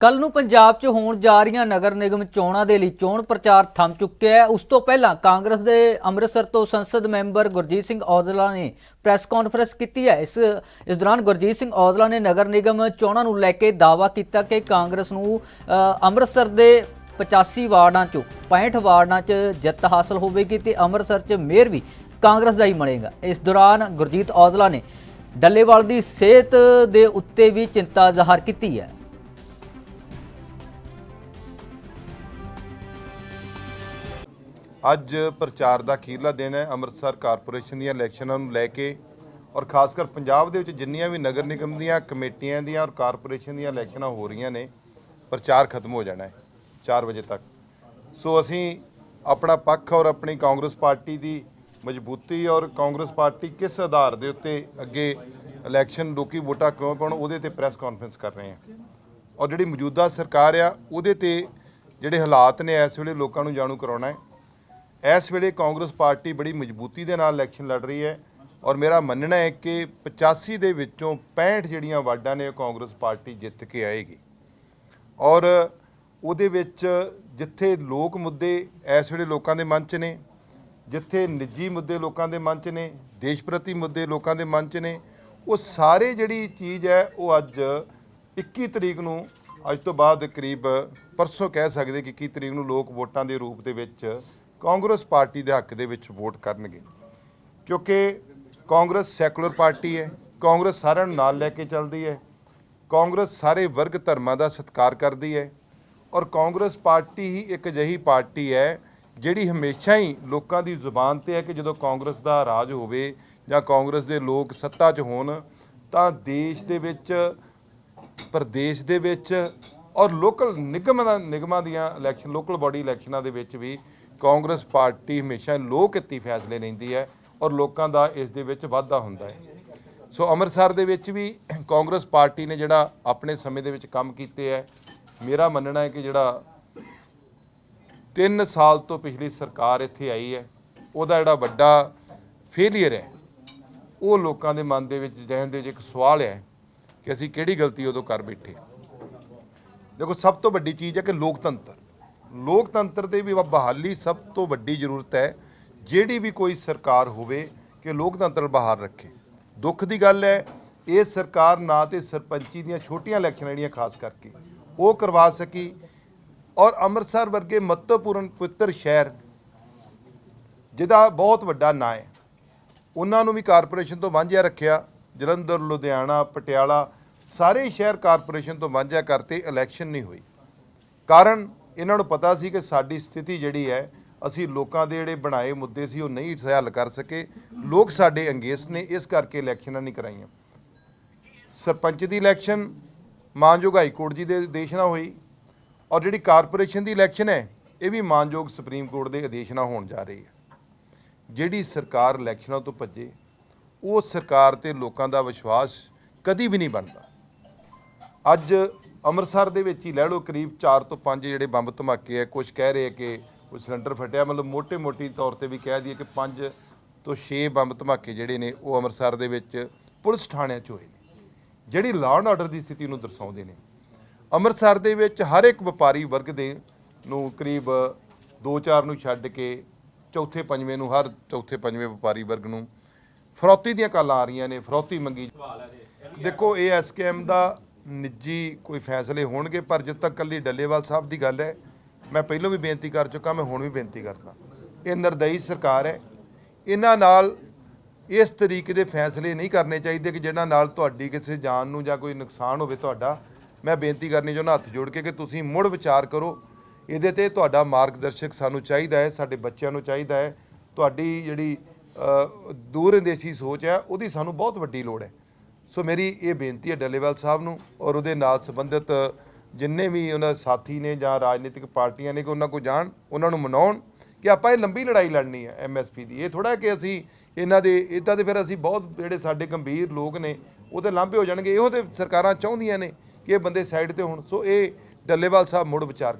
ਕੱਲ ਨੂੰ ਪੰਜਾਬ 'ਚ ਹੋਣ ਜਾ ਰਹੀਆਂ ਨਗਰ ਨਿਗਮ ਚੋਣਾਂ ਦੇ ਲਈ ਚੋਣ ਪ੍ਰਚਾਰ ਥੰਮ ਚੁੱਕਿਆ ਹੈ। ਉਸ ਤੋਂ ਪਹਿਲਾਂ ਕਾਂਗਰਸ ਦੇ ਅੰਮ੍ਰਿਤਸਰ ਤੋਂ ਸੰਸਦ ਮੈਂਬਰ ਗੁਰਜੀਤ ਸਿੰਘ ਔਜਲਾ ਨੇ ਪ੍ਰੈਸ ਕਾਨਫਰੰਸ ਕੀਤੀ ਹੈ। ਇਸ ਇਸ ਦੌਰਾਨ ਗੁਰਜੀਤ ਸਿੰਘ ਔਜਲਾ ਨੇ ਨਗਰ ਨਿਗਮ ਚੋਣਾਂ ਨੂੰ ਲੈ ਕੇ ਦਾਅਵਾ ਕੀਤਾ ਕਿ ਕਾਂਗਰਸ ਨੂੰ ਅੰਮ੍ਰਿਤਸਰ ਦੇ 85 ਵਾਰਡਾਂ 'ਚੋਂ 65 ਵਾਰਡਾਂ 'ਚ ਜਿੱਤ ਹਾਸਲ ਹੋਵੇਗੀ ਤੇ ਅੰਮ੍ਰਿਤਸਰ 'ਚ ਮੇਅਰ ਵੀ ਕਾਂਗਰਸ ਦਾ ਹੀ ਬਣੇਗਾ। ਇਸ ਦੌਰਾਨ ਗੁਰਜੀਤ ਔਜਲਾ ਨੇ ਡੱਲੇਵਾਲ ਦੀ ਸਿਹਤ ਦੇ ਉੱਤੇ ਵੀ ਚਿੰਤਾ ਜ਼ਾਹਰ ਕੀਤੀ ਹੈ। ਅੱਜ ਪ੍ਰਚਾਰ ਦਾ ਅਖੀਰਲਾ ਦਿਨ ਹੈ। ਅੰਮ੍ਰਿਤਸਰ ਕਾਰਪੋਰੇਸ਼ਨ ਦੀਆਂ ਇਲੈਕਸ਼ਨਾਂ ਨੂੰ ਲੈ ਕੇ ਔਰ ਖਾਸ ਕਰ ਪੰਜਾਬ ਦੇ ਵਿੱਚ ਜਿੰਨੀਆਂ ਵੀ ਨਗਰ ਨਿਗਮ ਦੀਆਂ ਕਮੇਟੀਆਂ ਦੀਆਂ ਔਰ ਕਾਰਪੋਰੇਸ਼ਨ ਦੀਆਂ ਇਲੈਕਸ਼ਨਾਂ ਹੋ ਰਹੀਆਂ ਨੇ, ਪ੍ਰਚਾਰ ਖਤਮ ਹੋ ਜਾਣਾ ਹੈ 4 ਵਜੇ ਤੱਕ। ਸੋ ਅਸੀਂ ਆਪਣਾ ਪੱਖ ਔਰ ਆਪਣੀ ਕਾਂਗਰਸ ਪਾਰਟੀ ਦੀ ਮਜ਼ਬੂਤੀ ਔਰ ਕਾਂਗਰਸ ਪਾਰਟੀ ਕਿਸ ਆਧਾਰ ਦੇ ਉੱਤੇ ਅੱਗੇ ਇਲੈਕਸ਼ਨ ਲੋਕੀ ਵੋਟਾਂ ਕਿਉਂ ਪਾਉਣ ਉਹਦੇ ਤੇ ਪ੍ਰੈਸ ਕਾਨਫਰੰਸ ਕਰ ਰਹੇ ਹਾਂ। ਔਰ ਜਿਹੜੀ ਮੌਜੂਦਾ ਸਰਕਾਰ ਆ, ਉਹਦੇ ਤੇ ਜਿਹੜੇ ਹਾਲਾਤ ਨੇ, ਇਸ ਵੇਲੇ ਲੋਕਾਂ ਨੂੰ ਜਾਣੂ ਕਰਾਉਣਾ ਹੈ। ਇਸ ਵੇਲੇ ਕਾਂਗਰਸ ਪਾਰਟੀ ਬੜੀ ਮਜ਼ਬੂਤੀ ਦੇ ਨਾਲ ਇਲੈਕਸ਼ਨ ਲੜ ਰਹੀ ਹੈ ਔਰ ਮੇਰਾ ਮੰਨਣਾ ਹੈ ਕਿ 85 ਦੇ ਵਿੱਚੋਂ 65 ਜਿਹੜੀਆਂ ਵਾਰਡਾਂ ਨੇ ਉਹ ਕਾਂਗਰਸ ਪਾਰਟੀ ਜਿੱਤ ਕੇ ਆਏਗੀ। ਔਰ ਉਹਦੇ ਵਿੱਚ ਜਿੱਥੇ ਲੋਕ ਮੁੱਦੇ ਇਸ ਵੇਲੇ ਲੋਕਾਂ ਦੇ ਮਨ 'ਚ ਨੇ, ਜਿੱਥੇ ਨਿੱਜੀ ਮੁੱਦੇ ਲੋਕਾਂ ਦੇ ਮਨ 'ਚ ਨੇ, ਦੇਸ਼ ਪ੍ਰਤੀ ਮੁੱਦੇ ਲੋਕਾਂ ਦੇ ਮਨ 'ਚ ਨੇ, ਉਹ ਸਾਰੇ ਜਿਹੜੀ ਚੀਜ਼ ਹੈ ਉਹ ਅੱਜ 21 ਤਰੀਕ ਨੂੰ, ਅੱਜ ਤੋਂ ਬਾਅਦ ਕਰੀਬ ਪਰਸੋਂ ਕਹਿ ਸਕਦੇ ਕਿ 21 ਤਰੀਕ ਨੂੰ ਲੋਕ ਵੋਟਾਂ ਦੇ ਰੂਪ ਦੇ ਵਿੱਚ ਕਾਂਗਰਸ ਪਾਰਟੀ ਦੇ ਹੱਕ ਦੇ ਵਿੱਚ ਵੋਟ ਕਰਨਗੇ। ਕਿਉਂਕਿ ਕਾਂਗਰਸ ਸੈਕੂਲਰ ਪਾਰਟੀ ਹੈ, ਕਾਂਗਰਸ ਸਾਰਿਆਂ ਨੂੰ ਨਾਲ ਲੈ ਕੇ ਚੱਲਦੀ ਹੈ, ਕਾਂਗਰਸ ਸਾਰੇ ਵਰਗ ਧਰਮਾਂ ਦਾ ਸਤਿਕਾਰ ਕਰਦੀ ਹੈ ਔਰ ਕਾਂਗਰਸ ਪਾਰਟੀ ਹੀ ਇੱਕ ਅਜਿਹੀ ਪਾਰਟੀ ਹੈ ਜਿਹੜੀ ਹਮੇਸ਼ਾ ਹੀ ਲੋਕਾਂ ਦੀ ਜ਼ੁਬਾਨ ਤੇ ਹੈ ਕਿ ਜਦੋਂ ਕਾਂਗਰਸ ਦਾ ਰਾਜ ਹੋਵੇ ਜਾਂ ਕਾਂਗਰਸ ਦੇ ਲੋਕ ਸੱਤਾ 'ਚ ਹੋਣ, ਤਾਂ ਦੇਸ਼ ਦੇ ਵਿੱਚ, ਪ੍ਰਦੇਸ਼ ਦੇ ਵਿੱਚ ਔਰ ਲੋਕਲ ਨਿਗਮਾਂ ਨਿਗਮਾਂ ਦੀਆਂ ਇਲੈਕਸ਼ਨ ਲੋਕਲ ਬਾਡੀ ਇਲੈਕਸ਼ਨਾਂ ਦੇ ਵਿੱਚ ਵੀ ਕਾਂਗਰਸ ਪਾਰਟੀ ਹਮੇਸ਼ਾ ਲੋਕ ਹਿੱਤੀ ਫੈਸਲੇ ਲੈਂਦੀ ਹੈ ਔਰ ਲੋਕਾਂ ਦਾ ਇਸ ਦੇ ਵਿੱਚ ਵਾਧਾ ਹੁੰਦਾ ਹੈ। ਸੋ ਅੰਮ੍ਰਿਤਸਰ ਦੇ ਵਿੱਚ ਵੀ ਕਾਂਗਰਸ ਪਾਰਟੀ ਨੇ ਜਿਹੜਾ ਆਪਣੇ ਸਮੇਂ ਦੇ ਵਿੱਚ ਕੰਮ ਕੀਤੇ ਹੈ, ਮੇਰਾ ਮੰਨਣਾ ਹੈ ਕਿ ਜਿਹੜਾ 3 ਸਾਲ ਤੋਂ ਪਿਛਲੀ ਸਰਕਾਰ ਇੱਥੇ ਆਈ ਹੈ, ਉਹਦਾ ਜਿਹੜਾ ਵੱਡਾ ਫੇਲਿਅਰ ਹੈ, ਉਹ ਲੋਕਾਂ ਦੇ ਮਨ ਦੇ ਵਿੱਚ ਜਹਨ ਦੇ ਵਿੱਚ ਇੱਕ ਸਵਾਲ ਹੈ ਕਿ ਅਸੀਂ ਕਿਹੜੀ ਗਲਤੀ ਉਦੋਂ ਕਰ ਬੈਠੇ ਦੇਖੋ, ਸਭ ਤੋਂ ਵੱਡੀ ਚੀਜ਼ ਹੈ ਕਿ ਲੋਕਤੰਤਰ। ਲੋਕਤੰਤਰ ਦੇ ਵੀ ਬਹਾਲੀ ਸਭ ਤੋਂ ਵੱਡੀ ਜ਼ਰੂਰਤ ਹੈ, ਜਿਹੜੀ ਵੀ ਕੋਈ ਸਰਕਾਰ ਹੋਵੇ ਕਿ ਲੋਕਤੰਤਰ ਬਹਾਲ ਰੱਖੇ। ਦੁੱਖ ਦੀ ਗੱਲ ਹੈ, ਇਹ ਸਰਕਾਰ ਨਾ ਤੇ ਸਰਪੰਚੀ ਦੀਆਂ ਛੋਟੀਆਂ ਇਲੈਕਸ਼ਨਾਂ ਜਿਹੜੀਆਂ ਖਾਸ ਕਰਕੇ, ਉਹ ਕਰਵਾ ਸਕੀ ਔਰ ਅੰਮ੍ਰਿਤਸਰ ਵਰਗੇ ਮਹੱਤਵਪੂਰਨ ਪਵਿੱਤਰ ਸ਼ਹਿਰ, ਜਿਹਦਾ ਬਹੁਤ ਵੱਡਾ ਨਾਂ ਹੈ। ਉਹਨਾਂ ਨੂੰ ਵੀ ਕਾਰਪੋਰੇਸ਼ਨ ਤੋਂ ਵਾਂਝਿਆ ਰੱਖਿਆ, ਜਲੰਧਰ, ਲੁਧਿਆਣਾ, ਪਟਿਆਲਾ, ਸਾਰੇ ਸ਼ਹਿਰ ਕਾਰਪੋਰੇਸ਼ਨ ਤੋਂ ਵਾਂਝਿਆ ਕਰਤੇ ਇਲੈਕਸ਼ਨ ਨਹੀਂ ਹੋਈ। ਕਾਰਨ ਇਹਨਾਂ ਨੂੰ ਪਤਾ ਸੀ ਕਿ ਸਾਡੀ ਸਥਿਤੀ ਜਿਹੜੀ ਹੈ, ਅਸੀਂ ਲੋਕਾਂ ਦੇ ਜਿਹੜੇ ਬਣਾਏ ਮੁੱਦੇ ਸੀ, ਉਹ ਨਹੀਂ ਹੱਲ ਕਰ ਸਕੇ। ਲੋਕ ਸਾਡੇ ਅੰਗੇਸ ਨੇ, ਇਸ ਕਰਕੇ ਇਲੈਕਸ਼ਨਾਂ ਨਹੀਂ ਕਰਾਈਆਂ। ਸਰਪੰਚ ਦੀ ਇਲੈਕਸ਼ਨ, ਮਾਨਯੋਗ ਹਾਈ ਕੋਰਟ ਜੀ ਦੇ ਆਦੇਸ਼ ਨਾਲ ਹੋਈ। ਔਰ ਜਿਹੜੀ ਕਾਰਪੋਰੇਸ਼ਨ ਦੀ ਇਲੈਕਸ਼ਨ ਹੈ, ਇਹ ਵੀ ਮਾਨਯੋਗ ਸੁਪਰੀਮ ਕੋਰਟ ਦੇ ਆਦੇਸ਼ ਨਾਲ ਹੋਣ ਜਾ ਰਹੀ ਹੈ। ਜਿਹੜੀ ਸਰਕਾਰ ਇਲੈਕਸ਼ਨਾਂ ਤੋਂ ਭੱਜੇ, ਉਹ ਸਰਕਾਰ ਤੇ ਲੋਕਾਂ ਦਾ ਵਿਸ਼ਵਾਸ ਕਦੀ ਵੀ ਨਹੀਂ ਬਣਦਾ। ਅੱਜ ਅੰਮ੍ਰਿਤਸਰ ਦੇ ਵਿੱਚ ਹੀ ਲੈ ਲਓ ਕਰੀਬ 4 ਤੋਂ 5 ਜਿਹੜੇ ਬੰਬ ਧਮਾਕੇ ਆ ਕੁਝ ਕਹਿ ਰਹੇ ਆ ਕਿ ਕੋਈ ਸਿਲੰਡਰ ਫਟਿਆ ਮਤਲਬ ਮੋٹے-ਮੋਟੀ ਤੌਰ ਤੇ ਵੀ ਕਹਿ ਦਈਏ ਕਿ 5 ਤੋਂ 6 ਬੰਬ ਧਮਾਕੇ ਜਿਹੜੇ ਨੇ ਉਹ ਅੰਮ੍ਰਿਤਸਰ ਦੇ ਵਿੱਚ ਪੁਲਿਸ ਥਾਣਿਆਂ 'ਚ ਹੋਏ ਨੇ। ਜਿਹੜੀ ਲਾਅ ਐਂਡ ਆਰਡਰ ਦੀ ਸਥਿਤੀ ਨੂੰ ਦਰਸਾਉਂਦੇ ਨੇ। ਅੰਮ੍ਰਿਤਸਰ ਦੇ ਵਿੱਚ ਹਰ ਇੱਕ ਵਪਾਰੀ ਵਰਗ ਦੇ ਨੂੰ ਕਰੀਬ 2-4 ਨੂੰ ਛੱਡ ਕੇ ਚੌਥੇ ਪੰਜਵੇਂ ਨੂੰ ਹਰ ਚੌਥੇ ਪੰਜਵੇਂ ਵਪਾਰੀ ਵਰਗ ਨੂੰ ਫਰੌਤੀ ਦੀਆਂ ਕਾਲਾਂ ਆ ਰਹੀਆਂ ਨੇ ਫਰੌਤੀ ਮੰਗੀ ਦੇਖੋ ਇਹ ਐਸਕੇਐਮ ਦਾ ਨਿੱਜੀ ਕੋਈ ਫੈਸਲੇ ਹੋਣਗੇ ਪਰ ਜਦ ਤੱਕ ਕੱਲੀ ਡੱਲੇਵਾਲ ਸਾਹਿਬ ਦੀ ਗੱਲ ਹੈ ਮੈਂ ਪਹਿਲਾਂ ਵੀ ਬੇਨਤੀ ਕਰ ਚੁੱਕਾ ਮੈਂ ਹੁਣ ਵੀ ਬੇਨਤੀ ਕਰਦਾ। ਇਹ ਨਿਰਦਈ ਸਰਕਾਰ ਹੈ। ਇਹਨਾਂ ਨਾਲ ਇਸ ਤਰੀਕੇ ਦੇ ਫੈਸਲੇ ਨਹੀਂ ਕਰਨੇ ਚਾਹੀਦੇ ਕਿ ਜਿਹਨਾਂ ਨਾਲ ਤੁਹਾਡੀ ਕਿਸੇ ਜਾਨ ਨੂੰ ਜਾਂ ਕੋਈ ਨੁਕਸਾਨ ਹੋਵੇ ਤੁਹਾਡਾ। ਮੈਂ ਬੇਨਤੀ ਕਰਨੀ ਚਾਹੁੰਦਾ ਹੱਥ ਜੋੜ ਕੇ ਕਿ ਤੁਸੀਂ ਮੁੜ ਵਿਚਾਰ ਕਰੋ। ਇਹਦੇ ਤੇ ਤੁਹਾਡਾ ਮਾਰਗਦਰਸ਼ਕ ਸਾਨੂੰ ਚਾਹੀਦਾ ਹੈ ਸਾਡੇ ਬੱਚਿਆਂ ਨੂੰ ਚਾਹੀਦਾ ਹੈ। ਤੁਹਾਡੀ ਜਿਹੜੀ ਅ, ਦੂਰਅੰਦੇਸ਼ੀ ਸੋਚ ਹੈ ਉਹਦੀ ਸਾਨੂੰ ਬਹੁਤ ਵੱਡੀ ਲੋੜ ਹੈ। ਸੋ ਮੇਰੀ ਇਹ ਬੇਨਤੀ ਹੈ ਡੱਲੇਵਾਲ ਸਾਹਿਬ ਨੂੰ ਔਰ ਉਹਦੇ ਨਾਲ ਸੰਬੰਧਿਤ ਜਿੰਨੇ ਵੀ ਉਹਨਾਂ ਸਾਥੀ ਨੇ ਜਾਂ ਰਾਜਨੀਤਿਕ ਪਾਰਟੀਆਂ ਨੇ ਕਿ ਉਹਨਾਂ ਕੋ ਜਾਣ, ਉਹਨਾਂ ਨੂੰ ਮਨਾਉਣ ਕਿ ਆਪਾਂ ਇਹ ਲੰਬੀ ਲੜਾਈ ਲੜਨੀ ਹੈ ਐਮਐਸਪੀ ਦੀ। ਇਹ ਥੋੜਾ ਕਿ ਅਸੀਂ ਇਹਨਾਂ ਦੇ, ਇਦਾਂ ਦੇ ਫਿਰ ਅਸੀਂ ਬਹੁਤ ਜਿਹੜੇ ਸਾਡੇ ਗੰਭੀਰ ਲੋਕ ਨੇ, ਉਹ ਉਹਦੇ ਲਾਂਭੇ ਹੋ ਜਾਣਗੇ, ਇਹੋ ਤੇ ਸਰਕਾਰਾਂ ਚਾਹੁੰਦੀਆਂ ਨੇ ਕਿ ਇਹ ਬੰਦੇ ਸਾਈਡ ਤੇ ਹੋਣ। ਸੋ ਇਹ ਡੱਲੇਵਾਲ ਸਾਹਿਬ ਮੁੜ ਵਿਚਾਰ